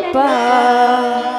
prepara.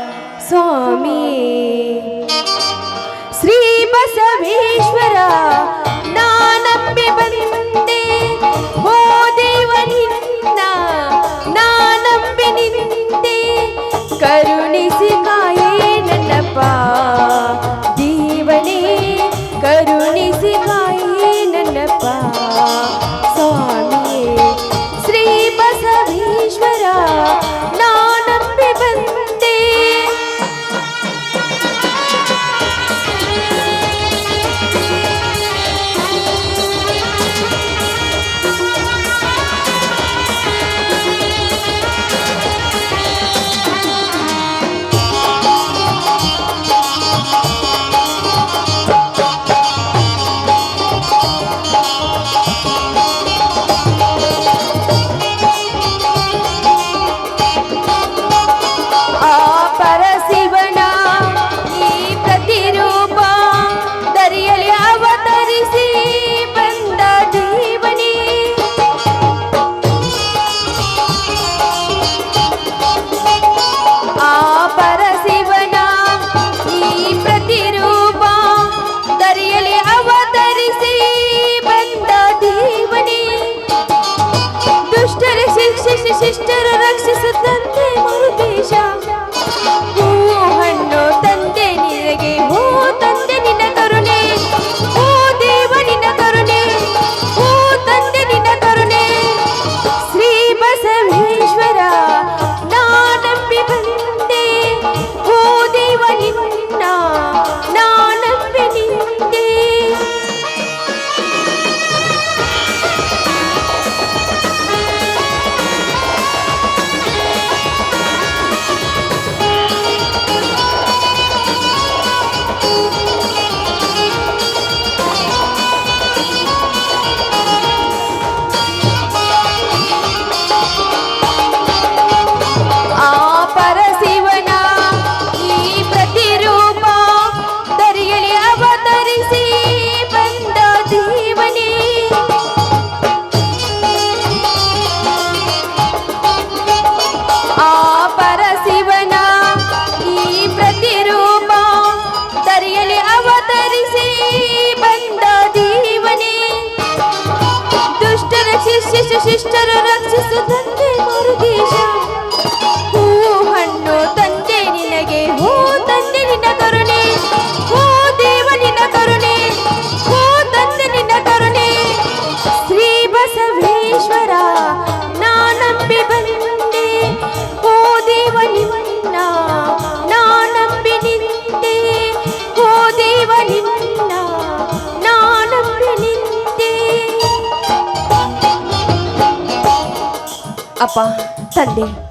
ತಂದೆ.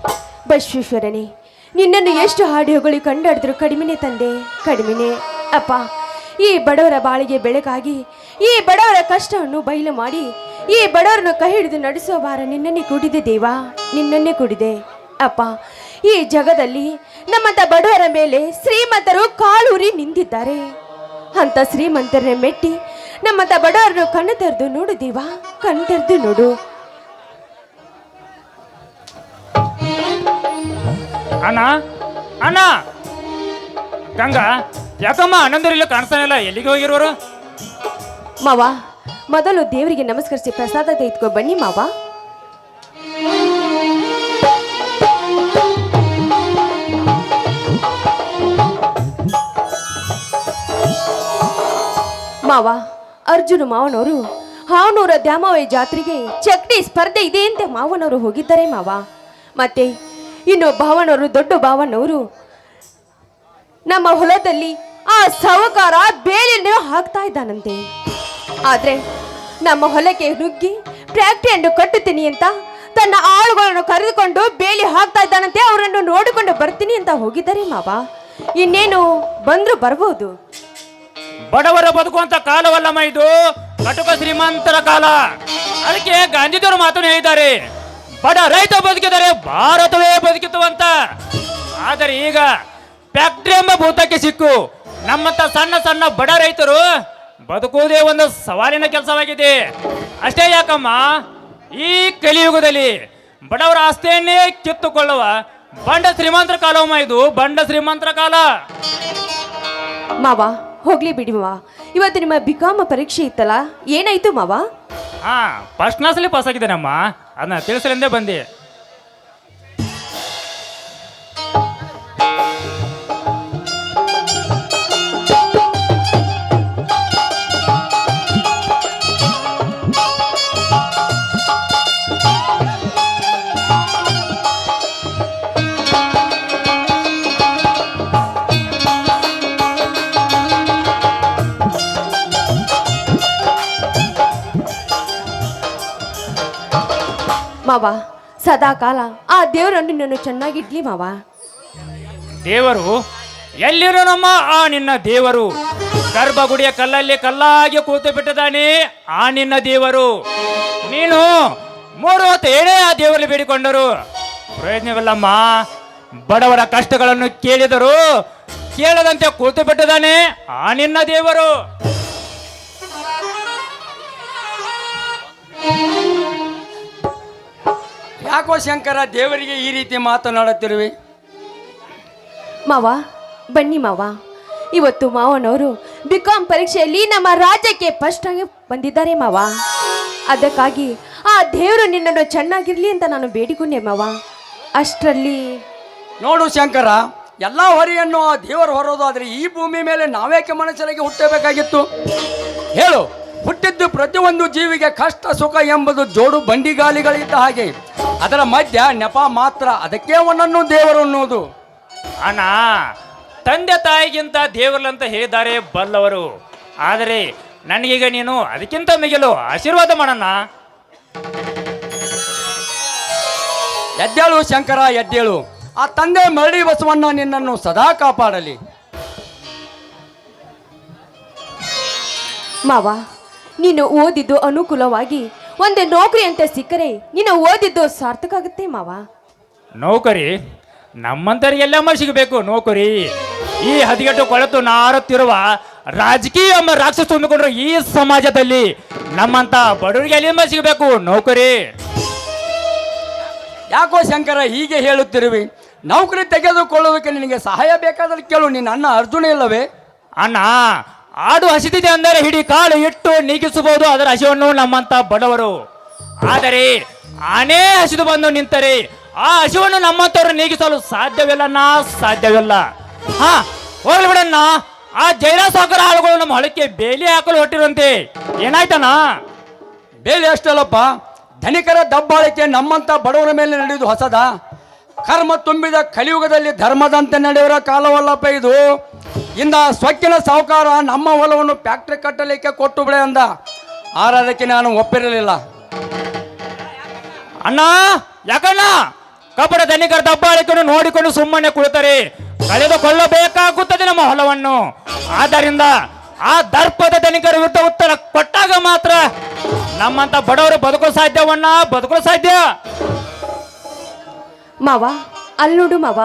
ಬಶ್ವೇಶ್ವರನೇ, ನಿನ್ನನ್ನು ಎಷ್ಟು ಹಾಡಿಯೋಗಳು ಕಂಡಾಡಿದ್ರು ಕಡಿಮೆನೇ ತಂದೆ, ಕಡಿಮೆನೇ. ಅಪ್ಪ, ಈ ಬಡವರ ಬಾಳಿಗೆ ಬೆಳಕಾಗಿ, ಈ ಬಡವರ ಕಷ್ಟವನ್ನು ಬಯಲು ಮಾಡಿ, ಈ ಬಡವರನ್ನು ಕೈ ಹಿಡಿದು ನಡೆಸುವ ಭಾರ ನಿನ್ನನ್ನೇ ಕೂಡಿದೆ ದೇವಾ, ನಿನ್ನನ್ನೇ ಕೂಡಿದೆ. ಅಪ್ಪ, ಈ ಜಗದಲ್ಲಿ ನಮ್ಮಂತ ಬಡವರ ಮೇಲೆ ಶ್ರೀಮಂತರು ಕಾಲೂರಿ ನಿಂತಿದ್ದಾರೆ. ಅಂತ ಶ್ರೀಮಂತರನ್ನ ಮೆಟ್ಟಿ ನಮ್ಮಂತ ಬಡವರನ್ನು ಕಣ್ಣು ತೆರೆದು ನೋಡು ದೇವಾ, ಕಣ್ಣು ತೆರೆದು ನೋಡು. ಅಣ್ಣ? ಅಣ್ಣ? ಗಂಗಾ, ಯಾಕಮ್ಮ ಅಣ್ಣಂದಿರಿಲ್ಲ ಕಾಣಿಸ್ತಾನೆ ಇಲ್ಲ ಎಲ್ಲಿಗೆ ಹೋಗಿರೋರು? ಮಾವ, ಮೊದಲು ದೇವರಿಗೆ ನಮಸ್ಕರಿಸಿ ಪ್ರಸಾದ ತೆಗೆದುಕೊ ಬನ್ನಿ ಮಾವ. ಮಾವ, ಅರ್ಜುನ ಮಾವನವರು ಹಾವನೂರ ದ್ಯಾಮವಯ ಜಾತ್ರೆಗೆ ಚಕ್ಡಿ ಸ್ಪರ್ಧೆ ಇದೆ ಅಂತ ಮಾವನವರು ಹೋಗಿದ್ದಾರೆ ಮಾವ. ಮತ್ತೆ ಇನ್ನು ಭಾವನವರು ದೊಡ್ಡ ಭಾವನವರು ನಮ್ಮ ಹೊಲದಲ್ಲಿ ಆ ಸಾಹುಕಾರ ಬೇಲಿಯನ್ನು ಹಾಕ್ತಾ ಇದ್ದಾನಂತೆ. ಆದ್ರೆ ನಮ್ಮ ಹೊಲಕ್ಕೆ ನುಗ್ಗಿ ಫ್ಯಾಕ್ಟ್ರಿಯನ್ನು ಕಟ್ಟುತ್ತೀನಿ ಅಂತ ತನ್ನ ಆಳುಗಳನ್ನು ಕರೆದುಕೊಂಡು ಬೇಲಿ ಹಾಕ್ತಾ ಇದ್ದಾನಂತೆ, ಅವರನ್ನು ನೋಡಿಕೊಂಡು ಬರ್ತೀನಿ ಅಂತ ಹೋಗಿದ್ದಾರೆ ಮಾವ. ಇನ್ನೇನು ಬಂದ್ರು ಬರಬಹುದು ಬಡವರ ಬದುಕುವಂತ ಕಾಲವಲ್ಲಮ್ಮ ಇದು. ಕಟುಕ ಶ್ರೀಮಂತರ ಕಾಲ. ಅದಕ್ಕೆ ಗಾಂಧೀಜಿಯವರು ಮಾತನ್ನು ಹೇಳಿದ್ದಾರೆ. ಬಡ ರೈತ ಬದುಕಿದರೆ ಭಾರತವೇ ಬದುಕಿತು ಅಂತ ಆದರೆ ಈಗ ಫ್ಯಾಕ್ಟ್ರಿ ಎಂಬ ಭೂತಕ್ಕೆ ಸಿಕ್ಕು. ನಮ್ಮಂತ ಸಣ್ಣ ಸಣ್ಣ ಬಡ ರೈತರು ಬದುಕುವುದೇ ಒಂದು ಸವಾಲಿನ ಕೆಲಸವಾಗಿದೆ. ಅಷ್ಟೇ ಯಾಕಮ್ಮ? ಈ ಕಲಿಯುಗದಲ್ಲಿ ಬಡವರ ಆಸ್ತಿಯನ್ನೇ ಕಿತ್ತುಕೊಳ್ಳುವ ಬಂಡ ಶ್ರೀಮಂತರ ಕಾಲವಮ್ಮ ಇದು, ಬಂಡ ಶ್ರೀಮಂತರ ಕಾಲ. ಮಾವ, ಹೋಗ್ಲಿ ಬಿಡಿ ಮಾವ. ಇವತ್ತು ನಿಮ್ಮ ಬಿಕಾಮ ಪರೀಕ್ಷೆ ಇತ್ತಲ್ಲ? ಏನಾಯ್ತು ಮಾವ? ಹಾ ಫಸ್ಟ್ ಕ್ಲಾಸಲ್ಲಿ ಪಾಸ್ ಆಗಿದ್ದೇನಮ್ಮ. ಅದನ್ನ ತಿಳಿಸಲೆಂದೇ ಬಂದೆ. ಮಾವ, ಸದಾ ಕಾಲ ಆ ದೇವರನ್ನು ನಿನ್ನನ್ನು ಚೆನ್ನಾಗಿಡ್ಲಿ ಮಾವ. ದೇವರು, ಎಲ್ಲಿರೋ ನಮ್ಮ ಆ ನಿನ್ನ ದೇವರು? ಗರ್ಭಗುಡಿಯ ಕಲ್ಲಲ್ಲಿ ಕಲ್ಲಾಗಿ ಕೂತು ಬಿಟ್ಟಿದ್ದಾನೆ ಆ ನಿನ್ನ ದೇವರು. ನೀನು ಮೂರು ಹೊತ್ತು ಏನೇ ಆ ದೇವರಲ್ಲಿ ಬೇಡಿಕೊಂಡರು, ಪ್ರಯೋಜನವಿಲ್ಲಮ್ಮ. ಬಡವರ ಕಷ್ಟಗಳನ್ನು ಕೇಳಿದರು ಕೇಳದಂತೆ ಕೂತು ಬಿಟ್ಟಿದ್ದಾನೆ ಆ ನಿನ್ನ ದೇವರು. ಯಾಕೋ ಶಂಕರ ದೇವರಿಗೆ ಈ ರೀತಿ ಮಾತನಾಡುತ್ತಿರುವೆ ಮಾವ ಬನ್ನಿ ಮಾವ. ಇವತ್ತು ಮಾವನವರು ಬಿಕಾಂ ಪರೀಕ್ಷೆಯಲ್ಲಿ ನಮ್ಮ ರಾಜ್ಯಕ್ಕೆ ಫಸ್ಟ್ ಆಗಿ ಬಂದಿದ್ದಾರೆ ಮಾವ. ಅದಕ್ಕಾಗಿ ಆ ದೇವರು ನಿನ್ನನ್ನು ಚೆನ್ನಾಗಿರಲಿ ಅಂತ ನಾನು ಬೇಡಿಕೊಂಡೆ ಮಾವ. ಅಷ್ಟರಲ್ಲಿ ನೋಡು ಶಂಕರ ಎಲ್ಲ ಹೊರೆಯನ್ನು ಆ ದೇವರು ಹೊರೋದಾದ್ರೆ ಈ ಭೂಮಿ ಮೇಲೆ ನಾವೇಕೆ ಮನುಷ್ಯರಿಗೆ ಹುಟ್ಟಬೇಕಾಗಿತ್ತು? ಹೇಳು ಹುಟ್ಟಿದ್ದು ಪ್ರತಿಯೊಂದು ಜೀವಿಗೆ ಕಷ್ಟ ಸುಖ ಎಂಬುದು ಜೋಡು ಬಂಡಿಗಾಲಿಗಳಿದ್ದ ಹಾಗೆ. ಅದರ ಮಧ್ಯ ನೆಪ ಮಾತ್ರ ಅದಕ್ಕೆ ಒಂದನ್ನು ದೇವರು ಅನ್ನೋದು. ಅಣ್ಣ ತಂದೆ ತಾಯಿಗಿಂತ ದೇವರಲ್ಲಂತ ಹೇಳಿದ್ದಾರೆ ಬಲ್ಲವರು. ಆದರೆ ನನಗೀಗ ನೀನು ಅದಕ್ಕಿಂತ ಮಿಗಿಲು ಆಶೀರ್ವಾದ ಮಾಡಣ್ಣ. ಎದ್ದೇಳು ಶಂಕರ ಎದ್ದೇಳು. ಆ ತಂದೆ ಮರಳಿ ಬಸವಣ್ಣ ನಿನ್ನನ್ನು ಸದಾ ಕಾಪಾಡಲಿ. ಮಾವ ನೀನು ಓದಿದ್ದು ಅನುಕೂಲವಾಗಿ ಒಂದು ನೌಕರಿ ಅಂತ ಸಿಕ್ಕರೆ ನೀನು ಓದಿದ್ದು ಸಾರ್ಥಕ ಆಗುತ್ತೆ ಮಾವ. ನೌಕರಿ? ನಮ್ಮಂತರಿಗೆಲ್ಲಮ್ಮ ಸಿಗಬೇಕು ನೌಕರಿ. ಈ ಹದಿಗೆಟ್ಟು ಕೊಳೆತು ನಾರುತ್ತಿರುವ ರಾಜಕೀಯ ಎಂಬ ರಾಕ್ಷಸ ತುಂಬಿಕೊಂಡ್ರು ಈ ಸಮಾಜದಲ್ಲಿ. ನಮ್ಮಂತ ಬಡವರಿಗೆ ಎಲ್ಲಿಂದ ಸಿಗಬೇಕು ನೌಕರಿ? ಯಾಕೋ ಶಂಕರ ಹೀಗೆ ಹೇಳುತ್ತಿರುವಿ. ನೌಕರಿ ತೆಗೆದುಕೊಳ್ಳೋದಕ್ಕೆ ನಿನಗೆ ಸಹಾಯ ಬೇಕಾದ್ರೆ ಕೇಳು ನಿನ್ನ ಅಣ್ಣ ಅರ್ಜುನ ಇಲ್ಲವೇ? ಅಣ್ಣ ಆಡು ಹಸಿದಿದೆ ಅಂದರೆ ಹಿಡಿ ಕಾಲು ಇಟ್ಟು ನೀಗಿಸಬಹುದು. ಅದರ ಹಸಿವನ್ನು ನಮ್ಮಂತ ಬಡವರು. ಆದರೆ ಆನೆ ಹಸಿದು ಬಂದು ನಿಂತರೆ ಆ ಹಸಿವನ್ನು ನಮ್ಮಂತವರು ನೀಗಿಸಲು ಸಾಧ್ಯವಿಲ್ಲ ನಾ ಸಾಧ್ಯವಿಲ್ಲ. ಹಾ, ಹೋಗ್ಲಿ ಬಿಡಣ್ಣ. ಆ ಜೈರಾಜ್ ಸಾಗರ ಆಳುಗಳು ನಮ್ಮ ಹೊಳಕ್ಕೆ ಬೇಲಿ ಹಾಕಲು ಹೊಟ್ಟಿರುವಂತೆ ಏನಾಯ್ತಣ್ಣ? ಬೇಲಿ ಅಷ್ಟಲ್ಲಪ್ಪ ಧನಿಕರ ದಬ್ಬಾಳಿಕೆ ನಮ್ಮಂತ ಬಡವರ ಮೇಲೆ ನಡೆಯುವುದು ಹೊಸದ? ಕರ್ಮ ತುಂಬಿದ ಕಲಿಯುಗದಲ್ಲಿ ಧರ್ಮದಂತೆ ನಡೆಯುವ ಕಾಲವಲ್ಲಪ್ಪ ಇದು. ಇಂದ ಸ್ವಕ್ಕಿನ ಸಾಹುಕಾರ ನಮ್ಮ ಹೊಲವನ್ನು ಫ್ಯಾಕ್ಟ್ರಿ ಕಟ್ಟಲಿಕ್ಕೆ ಕೊಟ್ಟು ಬಿಡೆ ಅಂದ. ಆರಾಧಕ್ಕೆ ನಾನು ಒಪ್ಪಿರಲಿಲ್ಲ. ಅಣ್ಣ ಯಾಕಣ್ಣ? ಕಬ್ಬಡ ಧನಿಕರ ದಬ್ಬಾಳಿಕೆಯನ್ನು ನೋಡಿಕೊಂಡು ಸುಮ್ಮನೆ ಕುಳಿತರೆ. ಕಳೆದುಕೊಳ್ಳಬೇಕಾಗುತ್ತದೆ ನಮ್ಮ ಹೊಲವನ್ನು. ಆದ್ದರಿಂದ ಆ ದರ್ಪದ ಧನಿಕರ ವಿರುದ್ಧ ಉತ್ತರ ಕೊಟ್ಟಾಗ ಮಾತ್ರ ನಮ್ಮಂತ ಬಡವರು ಬದುಕಲು ಸಾಧ್ಯವಣ್ಣ ಬದುಕಲು ಸಾಧ್ಯ. ಮಾವ ಅಲ್ಲಿ ನೋಡು ಮಾವ.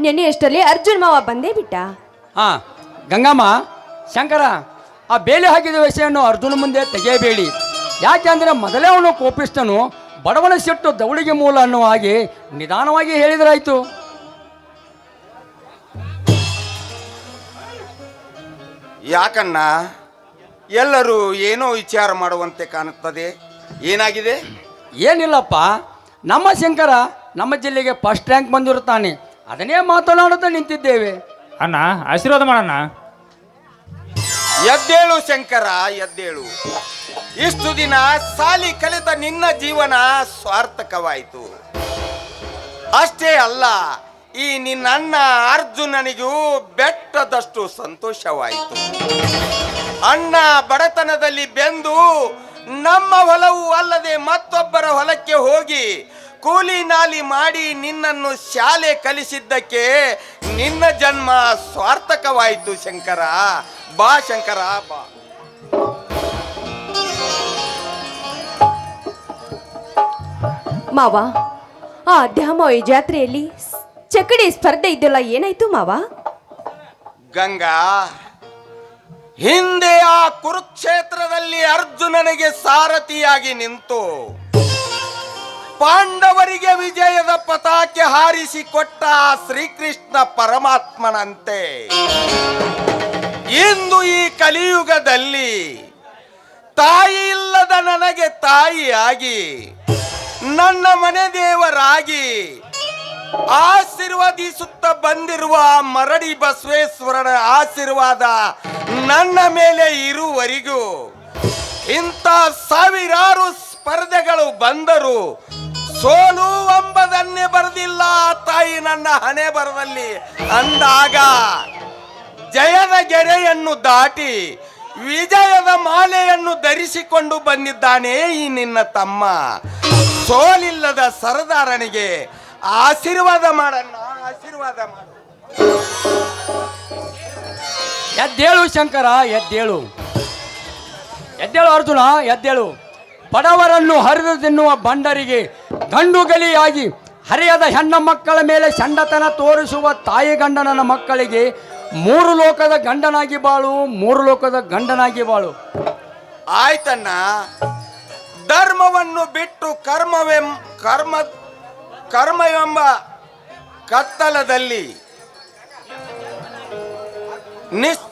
ನೆನೆ ಅರ್ಜುನ್ ಮಾವ ಬಂದೇ ಬಿಟ್ಟ. ಹಾ ಗಂಗಮ್ಮ ಶಂಕರ ಆ ಬೇಲಿ ಹಾಕಿದ ವಿಷಯವನ್ನು ಅರ್ಜುನ ಮುಂದೆ ತೆಗೆಯಬೇಡಿ. ಯಾಕೆ ಅಂದರೆ ಮೊದಲೇ ಅವನು ಕೋಪಿಸ್ತನು ಬಡವನ ಸಿಟ್ಟು ದೌಡಿಗೆ ಮೂಲ ಅನ್ನುವ ಹಾಗೆ ನಿಧಾನವಾಗಿ ಹೇಳಿದ್ರಾಯ್ತು. ಯಾಕಣ್ಣ? ಎಲ್ಲರೂ ಏನೋ ವಿಚಾರ ಮಾಡುವಂತೆ ಕಾಣುತ್ತದೆ? ಏನಾಗಿದೆ? ಏನಿಲ್ಲಪ್ಪ ನಮ್ಮ ಶಂಕರ ನಮ್ಮ ಜಿಲ್ಲೆಗೆ ಫಸ್ಟ್ ರ್ಯಾಂಕ್ ಬಂದಿರುತ್ತಾನೆ. ಅದನ್ನೇ ಮಾತನಾಡುತ್ತಾ ನಿಂತಿದ್ದೇವೆ. ಅಣ್ಣ, ಆಶೀರ್ವಾದ ಮಾಡಣ್ಣ ಎದ್ದೇಳು ಶಂಕರ, ಎದ್ದೇಳು. ಇಷ್ಟು ದಿನ ಸಾಲಿ ಕಲಿತ ನಿನ್ನ ಜೀವನ ಸ್ವಾರ್ಥಕವಾಯಿತು. ಅಷ್ಟೇ ಅಲ್ಲ, ಈ ನಿನ್ನ ಅಣ್ಣ ಅರ್ಜುನನಿಗೂ ಬೆಟ್ಟದಷ್ಟು ಸಂತೋಷವಾಯಿತು. ಅಣ್ಣ ಬಡತನದಲ್ಲಿ ಬೆಂದು ನಮ್ಮ ಹೊಲವು ಅಲ್ಲದೆ ಮತ್ತೊಬ್ಬರ ಹೊಲಕ್ಕೆ ಹೋಗಿ ಕೂಲಿ ನಾಲಿ ಮಾಡಿ ನಿನ್ನನ್ನು ಶಾಲೆ ಕಲಿಸಿದ್ದಕ್ಕೆ ನಿನ್ನ ಜನ್ಮ ಸ್ವಾರ್ಥಕವಾಯಿತು ಶಂಕರ. ಬಾ ಶಂಕರ ಬಾ. ಮಾವ ಆ ದ್ಯಾಮೋಯಿ ಜಾತ್ರೆಯಲ್ಲಿ ಚಕಡಿ ಸ್ಪರ್ಧೆ ಇದ್ದಲ್ಲ ಏನಾಯ್ತು ಮಾವ? ಗಂಗಾ ಹಿಂದೆ ಆ ಕುರುಕ್ಷೇತ್ರದಲ್ಲಿ ಅರ್ಜುನನಿಗೆ ಸಾರಥಿಯಾಗಿ ನಿಂತು. ಪಾಂಡವರಿಗೆ ವಿಜಯದ ಪತಾಕೆ ಹಾರಿಸಿಕೊಟ್ಟ ಶ್ರೀಕೃಷ್ಣ ಪರಮಾತ್ಮನಂತೆ. ಇಂದು ಈ ಕಲಿಯುಗದಲ್ಲಿ ತಾಯಿ ಇಲ್ಲದ ನನಗೆ ತಾಯಿಯಾಗಿ, ನನ್ನ ಮನೆ ದೇವರಾಗಿ ಆಶೀರ್ವದಿಸುತ್ತ ಬಂದಿರುವ ಮರಡಿ ಬಸವೇಶ್ವರನ ಆಶೀರ್ವಾದ ನನ್ನ ಮೇಲೆ ಇರುವರಿಗೂ ಇಂಥ ಸಾವಿರಾರು ಸ್ಪರ್ಧೆಗಳು ಬಂದರು ಸೋಲು ಎಂಬುದನ್ನೇ ಬರೆದಿಲ್ಲ, ತಾಯಿ ನನ್ನ ಹಣೆ ಬರದಲ್ಲಿ. ಅಂದಾಗ ಜಯದ ಗೆರೆಯನ್ನು ದಾಟಿ ವಿಜಯದ ಮಾಲೆಯನ್ನು ಧರಿಸಿಕೊಂಡು ಬಂದಿದ್ದಾನೆ ಈ ನಿನ್ನ ತಮ್ಮ. ಸೋಲಿಲ್ಲದ ಸರದಾರನಿಗೆ ಆಶೀರ್ವಾದ ಮಾಡಣ್ಣ, ಆಶೀರ್ವಾದ ಮಾಡು. ಎದ್ದೇಳು ಶಂಕರ, ಎದ್ದೇಳು. ಎದ್ದೇಳು ಅರ್ಜುನ, ಎದ್ದೇಳು. ಬಡವರನ್ನು ಹರಿದು ತಿನ್ನುವ ಬಂಡರಿಗೆ ಗಂಡುಗಲಿಯಾಗಿ ಹರಿಯದ ಹೆಣ್ಣ ಮಕ್ಕಳ ಮೇಲೆ ಚಂಡತನ ತೋರಿಸುವ ತಾಯಿ ಗಂಡನನ ಮಕ್ಕಳಿಗೆ ಮೂರು ಲೋಕದ ಗಂಡನಾಗಿ ಬಾಳು, ಮೂರು ಲೋಕದ ಗಂಡನಾಗಿ ಬಾಳು. ಆಯ್ತನ್ನ ಧರ್ಮವನ್ನು ಬಿಟ್ಟು ಕರ್ಮವೆಂ, ಕರ್ಮ, ಕರ್ಮವೆಂಬ ಕತ್ತಲದಲ್ಲಿ ನಿಸ್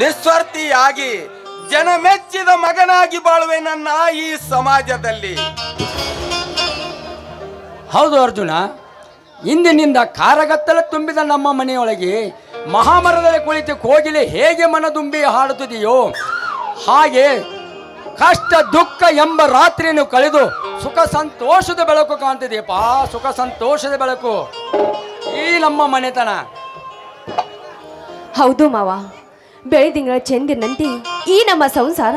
ನಿಸ್ವಾರ್ಥಿಯಾಗಿ ಜನ ಮೆಚ್ಚಿದ ಮಗನಾಗಿ ಬಾಳುವೆ ನನ್ನ ಈ ಸಮಾಜದಲ್ಲಿ. ಹೌದು ಅರ್ಜುನ ಇಂದಿನಿಂದ ಕಾರಗತ್ತಲ ತುಂಬಿದ ನಮ್ಮ ಮನೆಯೊಳಗೆ ಮಹಾಮರದಲ್ಲಿ ಕುಳಿತು ಕೋಗಿಲೆ ಹೇಗೆ ಮನದುಂಬಿ ಹಾಡುತ್ತಿದೆಯೋ ಹಾಗೆ ಕಷ್ಟ ದುಃಖ ಎಂಬ ರಾತ್ರಿಯನ್ನು ಕಳೆದು ಸುಖ ಸಂತೋಷದ ಬೆಳಕು ಕಾಣ್ತಿದೆಯಪ್ಪ ಸುಖ ಸಂತೋಷದ ಬೆಳಕು. ಈ ನಮ್ಮ ಮನೆತನ. ಹೌದು ಮಾವ. ಬೆಳೆದಿಂಗಳ ಚೆಂದಿನಂತೆ ಈ ನಮ್ಮ ಸಂಸಾರ.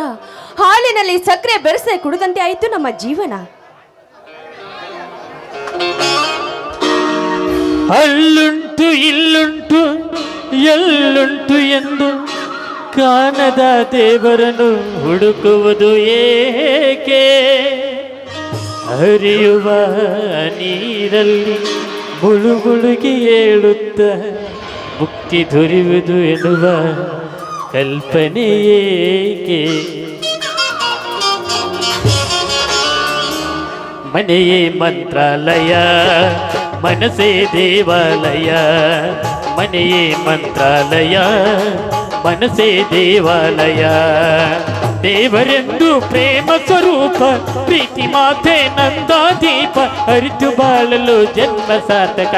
ಹಾಲಿನಲ್ಲಿ ಸಕ್ಕರೆ ಬೆರೆಸದೆ ಕುಡಿದಂತೆ ಆಯಿತು ನಮ್ಮ ಜೀವನ. ಅಲ್ಲುಂಟು ಇಲ್ಲುಂಟು, ಎಲ್ಲುಂಟು ಎಂದು ಕಾಣದ ದೇವರನ್ನು ಹುಡುಕುವುದು ಏಕೆ? ಹರಿಯುವ ನೀರಲ್ಲಿ ಮುಳುಗುಳುಗಿ ಏಳುತ್ತ, ಮುಕ್ತಿ ದೊರೆಯುವುದು ಎನ್ನುವ ಕಲ್ಪನೆ ಏಕೆ ಮನೆಯೇ ಮಂತ್ರಾಲಯ ಮನಸೇ ದೇವಾಲಯ ಮನೆಯೇ ಮಂತ್ರಾಲಯ ಮನಸೇ ದೇವಾಲಯ ದೇವರೆಂದು ಪ್ರೇಮ ಸ್ವರೂಪ ಪ್ರೀತಿ ಮಾತೆ ನಂದಾದೀಪ ಅರಿತು ಬಾಳಲು ಜನ್ಮ ಸಾರ್ಥಕ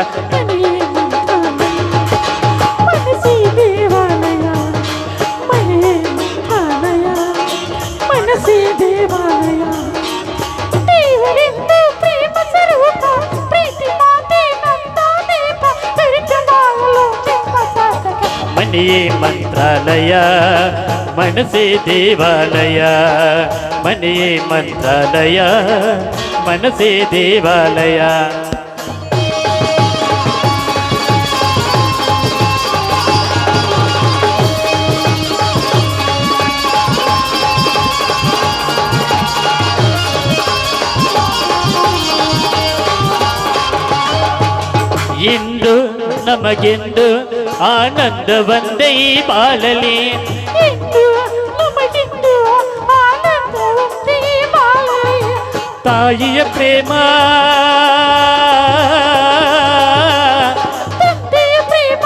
ಮನೆಯೇ ಮಂತ್ರಾಲಯ ಮನಸ್ಸೇ ದೇವಾಲಯ ಮನೆಯೇ ಮಂತ್ರಾಲಯ ಮನಸ್ಸೇ ದೇವಾಲಯ ಇಂದು ನಮಗೆಂದು ಆನಂದ ಬಂದೇ ಬಾಳಲಿ ಇಂದು ನಮಗೆಂದು ಆನಂದ ಬಂದೇ ಬಾಳಲಿ ತಾಯಿಯ ಪ್ರೇಮ ತಂದೆಯ ಪ್ರೇಮ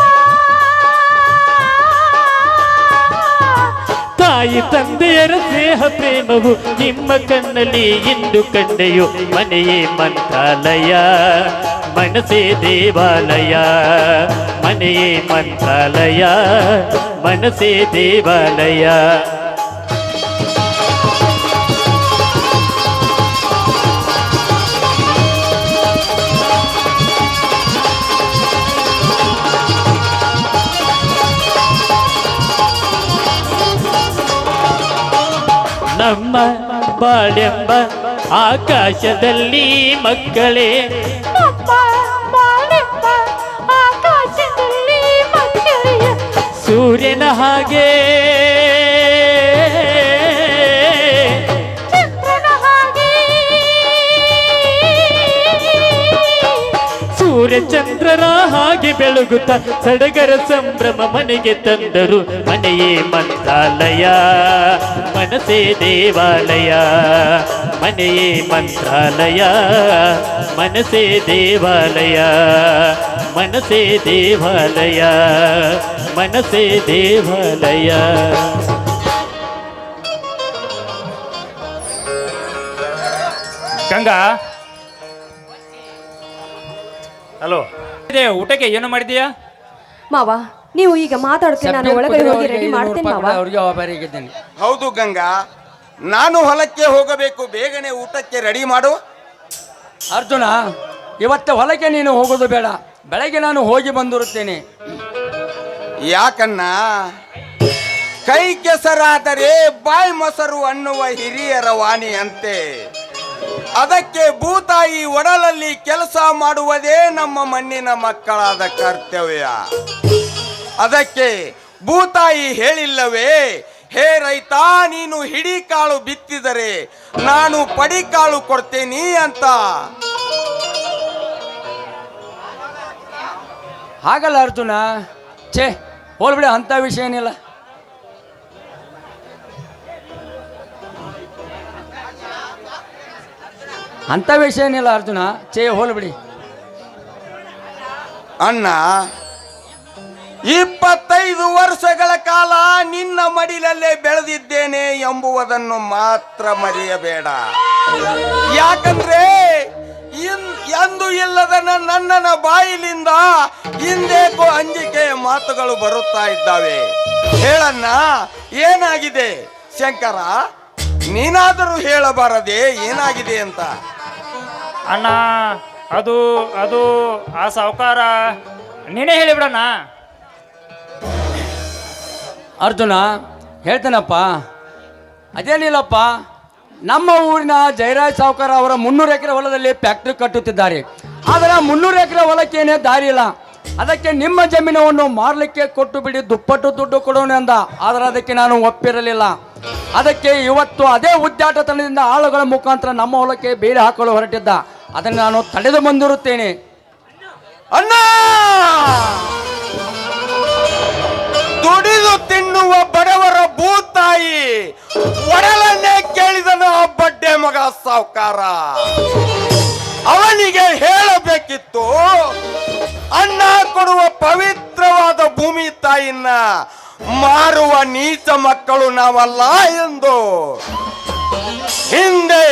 ತಾಯಿ ತಂದೆಯರ ಸ್ನೇಹ ಪ್ರೇಮವು ನಿಮ್ಮ ಕಣ್ಣಲ್ಲಿ ಇಂದು ಕಂಡೆಯು ಮನೆಯೇ ಮಂತ್ರಾಲಯ ಮನಸೇ ದೇವಾಲಯ ಮನೆಯೇ ಮಂತ್ರಾಲಯ ಮನಸೇ ದೇವಾಲಯ. ನಮ್ಮ ಬಾಳೆಂಬ ಆಕಾಶದಲ್ಲಿ ಮಕ್ಕಳೇ ಸೂರ್ಯನ ಹಾಗೆ. ಚಂದ್ರನ ಸೂರ್ಯ ಚಂದ್ರರ ಹಾಗೆ ಬೆಳಗುತ್ತ ಸಡಗರ ಸಂಭ್ರಮ ಮನೆಗೆ ತಂದರು ಮನೆಯೇ ಮಂತ್ರಾಲಯ. ಮನಸೇ ದೇವಾಲಯ. ಮನೆಯೇ ಮಂತ್ರಾಲಯ ಮನಸೇ ದೇವಾಲಯ ಮನಸೇ ದೇವಾಲಯ ಮನಸೇ ದೇವಾಲಯ. ಗಂಗಾ? ಹಲೋ. ಇದೆ ಊಟಕ್ಕೆ ಏನು ಮಾಡಿದೀಯಾ ಮಾವ ನೀವು ಈಗ ಮಾತಾಡ್ತೀನಿ ನಾನು ಒಳಗಡೆ ಹೋಗಿ ರೆಡಿ ಮಾಡ್ತೇನೆ ಮಾವ. ಅವ್ರಿಗೆ ವ್ಯಾಪಾರಿಗಿದ್ದೇನೆ ಹೌದು ಗಂಗಾ ನಾನು ಹೊಲಕ್ಕೆ ಹೋಗಬೇಕು ಬೇಗನೆ ಊಟಕ್ಕೆ ರೆಡಿ ಮಾಡು. ಅರ್ಜುನ ಇವತ್ತು ಹೊಲಕ್ಕೆ ನೀನು ಹೋಗೋದು ಬೇಡ ಬೆಳಗ್ಗೆ ನಾನು ಹೋಗಿ ಬಂದಿರುತ್ತೇನೆ. ಯಾಕನ್ನ ಕೈ ಕೆಸರಾದರೆ ಬಾಯಿ ಮೊಸರು ಅನ್ನುವ ಹಿರಿಯರ ವಾಣಿಯಂತೆ. ಅದಕ್ಕೆ ಭೂತಾಯಿ ಒಡಲಲ್ಲಿ ಕೆಲಸ ಮಾಡುವುದೇ ನಮ್ಮ ಮಣ್ಣಿನ ಮಕ್ಕಳಾದ ಕರ್ತವ್ಯ. ಅದಕ್ಕೆ ಭೂತಾಯಿ ಹೇಳಿಲ್ಲವೇ ಹೇ ರೈತ ನೀನು ಹಿಡಿ ಕಾಳು ಬಿತ್ತಿದರೆ ನಾನು ಪಡಿ ಕಾಳು ಕೊಡ್ತೇನಿ ಅಂತ. ಹಾಗಲ್ಲ ಅರ್ಜುನ? ಛೇ ಹೋಲ್ಬಿಡಿ ಅಂತ ವಿಷಯ ಏನಿಲ್ಲ. ಅಂಥ ವಿಷಯ ಏನಿಲ್ಲ ಅರ್ಜುನ. ಛೇ ಹೋಲ್ಬಿಡಿ. ಅಣ್ಣ ಇಪ್ಪತ್ತೈದು ವರ್ಷಗಳ ಕಾಲ ನಿನ್ನ ಮಡಿಲಲ್ಲೇ ಬೆಳೆದಿದ್ದೇನೆ ಎಂಬುವುದನ್ನು ಮಾತ್ರ ಮರೆಯಬೇಡ. ಯಾಕಂದ್ರೆ ಎಂದು ಇಲ್ಲದ ನನ್ನ- ನನ್ನನ ಬಾಯಿಲಿಂದ ಹಿಂದೇಕೋ ಅಂಜಿಕೆಯ ಮಾತುಗಳು ಬರುತ್ತಾ ಇದ್ದಾವೆ. ಹೇಳಣ್ಣ, ಏನಾಗಿದೆ? ಶಂಕರ, ನೀನಾದರೂ ಹೇಳಬಾರದೆ, ಏನಾಗಿದೆ ಅಂತ? ಅಣ್ಣ, ಅದು ಅದು, ಆ ಸಾವುಕಾರ, ನೀನೇ ಹೇಳಿಬಿಡಣ್ಣ. ಅರ್ಜುನ, ಹೇಳ್ತೇನಪ್ಪ? ಅದೇನಿಲ್ಲಪ್ಪ ನಮ್ಮ ಊರಿನ ಜಯರಾಜ್ ಸಾವುಕಾರ ಅವರ ಮುನ್ನೂರು ಎಕರೆ ಹೊಲದಲ್ಲಿ ಫ್ಯಾಕ್ಟ್ರಿ ಕಟ್ಟುತ್ತಿದ್ದಾರೆ. ಆದರೆ ಮುನ್ನೂರು ಎಕರೆ ಹೊಲಕ್ಕೇನೆ ದಾರಿ ಇಲ್ಲ. ಅದಕ್ಕೆ ನಿಮ್ಮ ಜಮೀನವನ್ನು ಮಾರಲಿಕ್ಕೆ ಕೊಟ್ಟು ಬಿಡಿ, ದುಪ್ಪಟ್ಟು ದುಡ್ಡು ಕೊಡೋಣ ಅಂದ ಆದರೆ ಅದಕ್ಕೆ ನಾನು ಒಪ್ಪಿರಲಿಲ್ಲ. ಅದಕ್ಕೆ ಇವತ್ತು ಅದೇ ಉದ್ಯಾಟ ತಂಡದಿಂದ ಆಳುಗಳ ಮುಖಾಂತರ ನಮ್ಮ ಹೊಲಕ್ಕೆ ಬೇರೆ ಹಾಕಲು ಹೊರಟಿದ್ದ. ಅದನ್ನು ನಾನು ತಡೆದು ಬಂದಿರುತ್ತೇನೆ. ಅಣ್ಣ! ಸಾವುಕಾರ. ಅವನಿಗೆ ಹೇಳಬೇಕಿತ್ತು ಅಣ್ಣ ಕೊಡುವ ಪವಿತ್ರವಾದ ಭೂಮಿ ತಾಯಿನ, ಮಾರುವ ನೀಚ ಮಕ್ಕಳು ನಾವಲ್ಲ ಎಂದು. ಹಿಂದೆ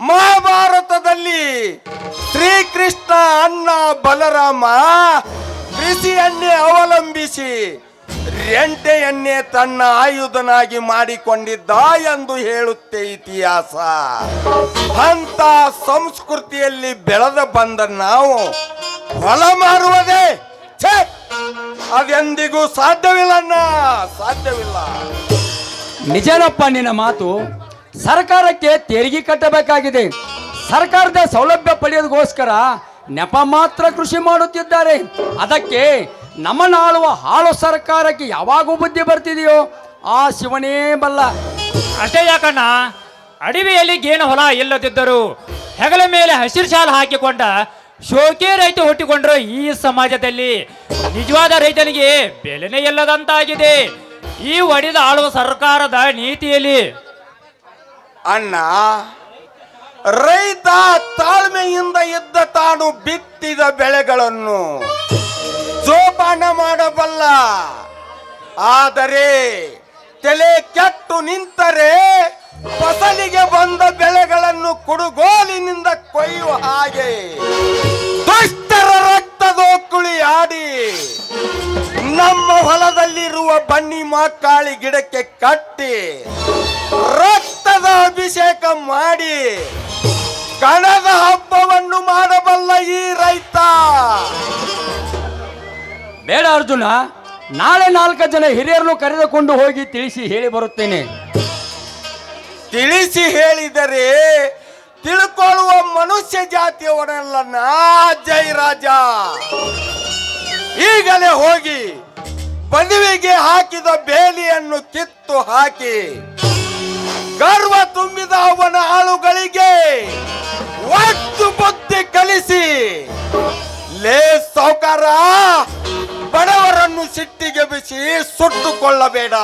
ಮಹಾಭಾರತದಲ್ಲಿ ಶ್ರೀಕೃಷ್ಣ ಅಣ್ಣ ಬಲರಾಮ ಕೃಷಿಯನ್ನೇ ಅವಲಂಬಿಸಿ ರೆಂಟೆಯನ್ನೇ ತನ್ನ ಆಯುಧನಾಗಿ ಮಾಡಿಕೊಂಡಿದ್ದ ಎಂದು ಹೇಳುತ್ತೆ ಇತಿಹಾಸ. ಅಂತ ಸಂಸ್ಕೃತಿಯಲ್ಲಿ ಬೆಳೆದ ಬಂದ ನಾವು ಹೊಲ ಮಾರುವುದೇ ಅದೆಂದಿಗೂ ಸಾಧ್ಯವಿಲ್ಲಣ್ಣ! ಸಾಧ್ಯವಿಲ್ಲ. ನಿಜನಪ್ಪ, ನಿನ್ನ ಮಾತು ಸರ್ಕಾರಕ್ಕೆ ತೆರಿಗೆ ಕಟ್ಟಬೇಕಾಗಿದೆ. ಸರ್ಕಾರದ ಸೌಲಭ್ಯ ಪಡೆಯೋದಕ್ಕೋಸ್ಕರ ನೆಪ ಮಾತ್ರ ಕೃಷಿ ಮಾಡುತ್ತಿದ್ದಾರೆ. ಅದಕ್ಕೆ ನಮ್ಮನ್ನು ಆಳುವ ಹಾಳು ಸರ್ಕಾರಕ್ಕೆ ಯಾವಾಗೂ ಬುದ್ಧಿ ಬರ್ತಿದೆಯೋ ಆ ಶಿವನೇ ಬಲ್ಲ. ಅಷ್ಟೇ ಯಾಕಣ್ಣ? ಅಡವಿಯಲ್ಲಿ ಗೇನು ಹೊಲ ಇಲ್ಲದಿದ್ದರು ಹೆಗಲ ಮೇಲೆ ಹಸಿರು ಶಾಲ ಹಾಕಿಕೊಂಡ ಶೋಕೆ ರೈತ ಹುಟ್ಟಿಕೊಂಡ್ರು ಈ ಸಮಾಜದಲ್ಲಿ. ನಿಜವಾದ ರೈತನಿಗೆ ಬೆಲೆನೇ ಇಲ್ಲದಂತಾಗಿದೆ. ಈ ಒಡೆದ ಆಳುವ ಸರ್ಕಾರದ ನೀತಿಯಲ್ಲಿ. ಅಣ್ಣ ರೈತ ತಾಳ್ಮೆಯಿಂದ ಇದ್ದ ತಾನು ಬಿತ್ತಿದ ಬೆಳೆಗಳನ್ನು ಜೋಪಾನ ಮಾಡಬಲ್ಲ. ಆದರೆ ತಲೆ ಕೆಟ್ಟು ನಿಂತರೆ ಫಸಲಿಗೆ ಬಂದ ಬೆಳೆಗಳನ್ನು ಕುಡುಗೋಲಿನಿಂದ ಕೊಯ್ಯುವ ಹಾಗೆ. ದುಷ್ಟರ ರಕ್ತದೋಕುಳಿ ಆಡಿ ನಮ್ಮ ಹೊಲದಲ್ಲಿರುವ ಬನ್ನಿ ಮಾಕಾಳಿ ಗಿಡಕ್ಕೆ ಕಟ್ಟಿ ರಕ್ತದ ಅಭಿಷೇಕ ಮಾಡಿ ಕಣದ ಹಬ್ಬವನ್ನು ಮಾಡಬಲ್ಲ ಈ ರೈತ. ಬೇಡ ಅರ್ಜುನ, ನಾಳೆ ನಾಲ್ಕು ಜನ ಹಿರಿಯರನ್ನು ಕರೆದುಕೊಂಡು ಹೋಗಿ ತಿಳಿಸಿ ಹೇಳಿ ಬರುತ್ತೇನೆ. ತಿಳಿಸಿ ಹೇಳಿದರೆ ತಿಳ್ಕೊಳ್ಳುವ ಮನುಷ್ಯ ಜಾತಿಯವರೆಲ್ಲ ಜೈ ರಾಜ ಈಗಲೇ ಹೋಗಿ ಬದುವಿಗೆ ಹಾಕಿದ ಬೇಲಿಯನ್ನು ಕಿತ್ತು ಹಾಕಿ, ಗರ್ವ ತುಂಬಿದ ಅವನ ಆಳುಗಳಿಗೆ ಒಟ್ಟು ಬುದ್ಧಿ ಕಲಿಸಿ ಲೇ ಸಾಹುಕಾರ ಬಡವರನ್ನು ಸಿಟ್ಟಿಗೆ ಬಿಸಿ ಸುಟ್ಟುಕೊಳ್ಳಬೇಡ.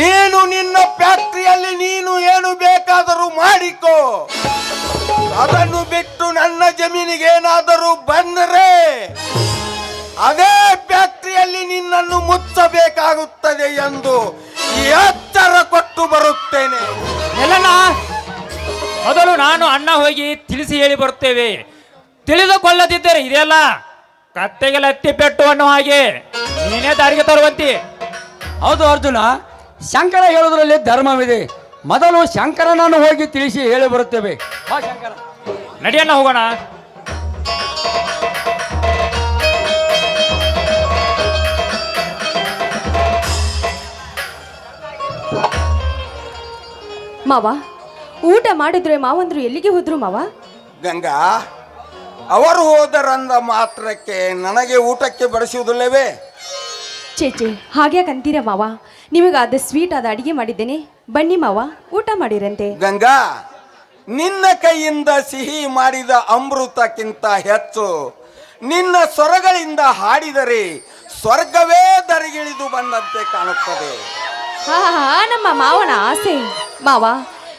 ನೀನು ನಿನ್ನ ಫ್ಯಾಕ್ಟ್ರಿಯಲ್ಲಿ ನೀನು ಏನು ಬೇಕಾದರೂ ಮಾಡಿಕೋ. ಅದನ್ನು ಬಿಟ್ಟು ನನ್ನ ಜಮೀನಿಗೆ ಏನಾದರೂ ಬಂದರೆ ಅದೇ ಫ್ಯಾಕ್ಟ್ರಿಯಲ್ಲಿ ನಿನ್ನನ್ನು ಮುಚ್ಚಬೇಕಾಗುತ್ತದೆ ಎಂದು ಎತ್ತರ ಕೊಟ್ಟು ಬರುತ್ತೇನೆ. ಮೊದಲು ನಾನು ಅಣ್ಣ ಹೋಗಿ ತಿಳಿಸಿ ಹೇಳಿ ಬರುತ್ತೇವೆ. ತಿಳಿದುಕೊಳ್ಳದಿದ್ದರೆ ಇದೆಲ್ಲ ಕತ್ತೆಗೆ ಲತ್ತಿ ಪೆಟ್ಟು ಅನ್ನೋ ಹಾಗೆ. ನೀನೇ ದಾರಿಗೆ ತರುವಂತಿ. ಹೌದು ಅರ್ಜುನ ಶಂಕರ ಹೇಳುವುದರಲ್ಲಿ ಧರ್ಮವಿದೆ. ಮೊದಲು ಶಂಕರನನ್ನು ಹೋಗಿ ತಿಳಿಸಿ ಹೇಳಿ ಬರುತ್ತೇವೆ. ಬಾ ಶಂಕರ. ನಡಿಯಣ್ಣ ಹೋಗೋಣ. ಮಾವ ಊಟ ಮಾಡಿದ್ರೆ ಮಾವಂದ್ರು ಎಲ್ಲಿಗೆ ಹೋದ್ರು ಮಾವ? ಗಂಗಾ ಅವರು ಹೋದರಂದ ಮಾತ್ರಕ್ಕೆ ನನಗೆ ಊಟಕ್ಕೆ ಬಡಿಸುವುದಿಲ್ಲವೇ? ಚೇಚೆ ಹಾಗೆ ಕಂತೀರ ಮಾವ. ನಿಮಗಾದ ಸ್ವೀಟ್ ಆದ ಅಡಿಗೆ ಮಾಡಿದ್ದೇನೆ. ಬನ್ನಿ ಮಾವ ಊಟ ಮಾಡಿರಂತೆ. ಗಂಗಾ ನಿನ್ನ ಕೈಯಿಂದ ಸಿಹಿ ಮಾಡಿದ ಅಮೃತಕ್ಕಿಂತ ಹೆಚ್ಚು ನಿನ್ನ ಸ್ವರಗಳಿಂದ ಹಾಡಿದರೆ ಸ್ವರ್ಗವೇ ದರಿಗಿಳಿದು ಬಂದಂತೆ ಕಾಣುತ್ತದೆ. ಹಾ ಹಾ ನಮ್ಮ ಮಾವನ ಆಸೆ. ಮಾವ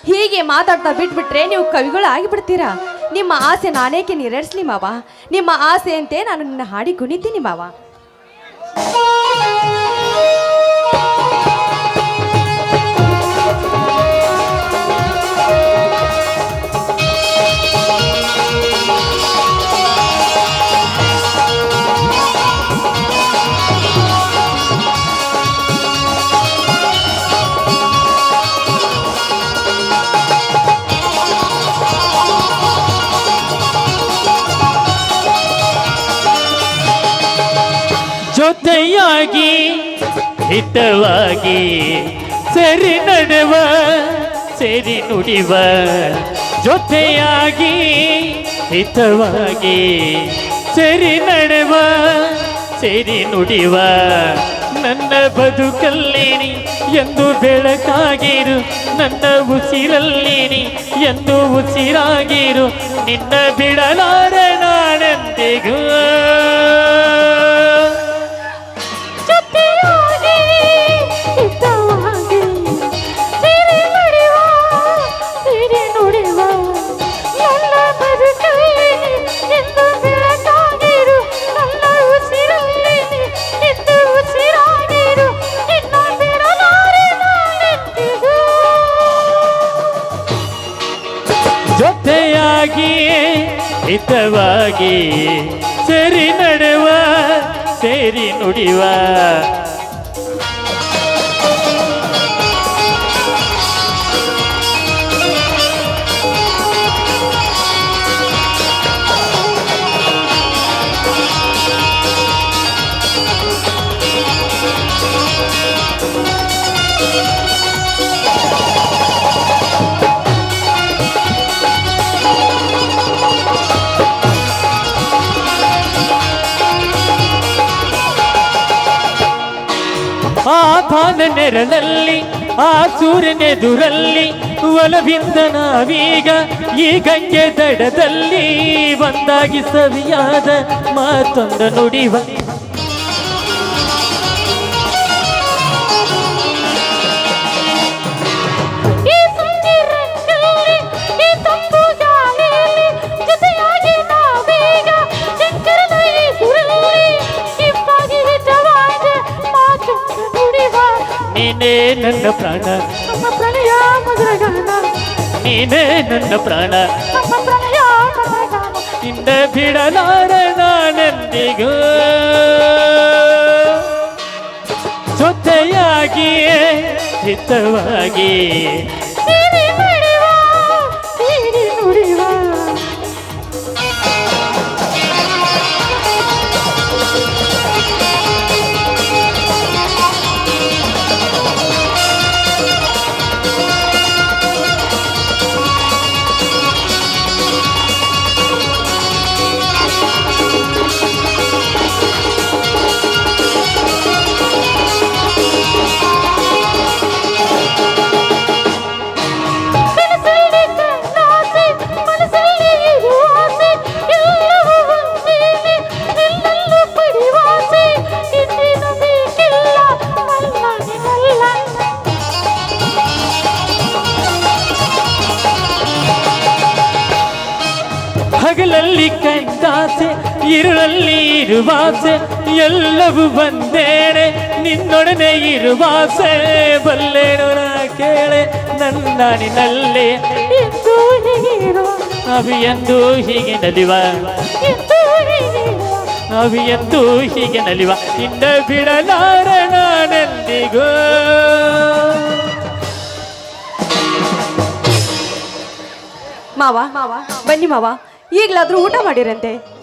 ಹೀಗೆ ಮಾತಾಡ್ತಾ ಬಿಟ್ಬಿಟ್ರೆ ನೀವು ಕವಿಗಳು ಆಗಿಬಿಡ್ತೀರಾ ನಿಮ್ಮ ಆಸೆ ನಾನೇಕೆ ನೀರೇರಿಸ್ಲಿ ಮಾವ? ನಿಮ್ಮ ಆಸೆಯಂತೆ ನಾನು ನಿನ್ನ ಹಾಡಿ ಕುಣಿತೀನಿ ಮಾವ. ಹಿತವಾಗಿ ಸರಿ ನಡೆವ, ಸರಿ ನುಡಿವ, ಜೊತೆಯಾಗಿ ಹಿತವಾಗಿ ಸರಿ ನಡೆವ, ಸರಿ ನುಡಿವ, ನನ್ನ ಬದುಕಲ್ಲಿನಿ ಎಂದು ಬೆಳಕಾಗಿರು, ನನ್ನ ಉಸಿರಲ್ಲಿನಿ ಎಂದು ಉಸಿರಾಗಿರು, ನಿನ್ನ ಬಿಡಲಾರ ನಾನೆಂದಿಗೂ. ಆ ಪಾದ ನೆರಳಲ್ಲಿ ಆ ಸೂರ್ಯನೆದುರಲ್ಲಿ ಒಲವಿಂದ ನಾವೀಗ ಈ ಗಂಗೆ ದಡದಲ್ಲಿ ಒಂದಾಗಿ ಸವಿಯಾದ ಮಾತೊಂದ ನುಡಿವ ನೀನೇ ನನ್ನ ಪ್ರಾಣ. ಪ್ರಣಯ ಮಧುರಗಾನ. ನೀನೇ ನನ್ನ ಪ್ರಾಣ. ಪ್ರಣಯ ಮಧುರಗಾನ. ನಿನ್ನ ಬಿಡಲಾರ ನಾನೆಂದಿಗೂ ಜೊತೆಯಾಗಿಯೇ ಹಿತವಾಗಿ ಇರುವಾಸೆ ಎಲ್ಲವೂ ಬಂದೇನೆ. ನಿನ್ನೊಡನೆ ಇರುವಾಸೆ ಬಲ್ಲೇನು ನಾ ಕೇಳೆ ನನ್ನ ನಿನ್ನಲ್ಲಿ. ಅವಿಯಂದು ಹೀಗೆ ನಲಿವ. ಅವಿಯಂದು ಹೀಗೆ ನಲಿವ. ಇಂದ ಬಿಡಲಾರನೆಂದಿಗೂ ಮಾವ ಬನ್ನಿ ಮಾವ. ಈಗಲಾದ್ರೂ ಊಟ ಮಾಡಿರಂತೆ.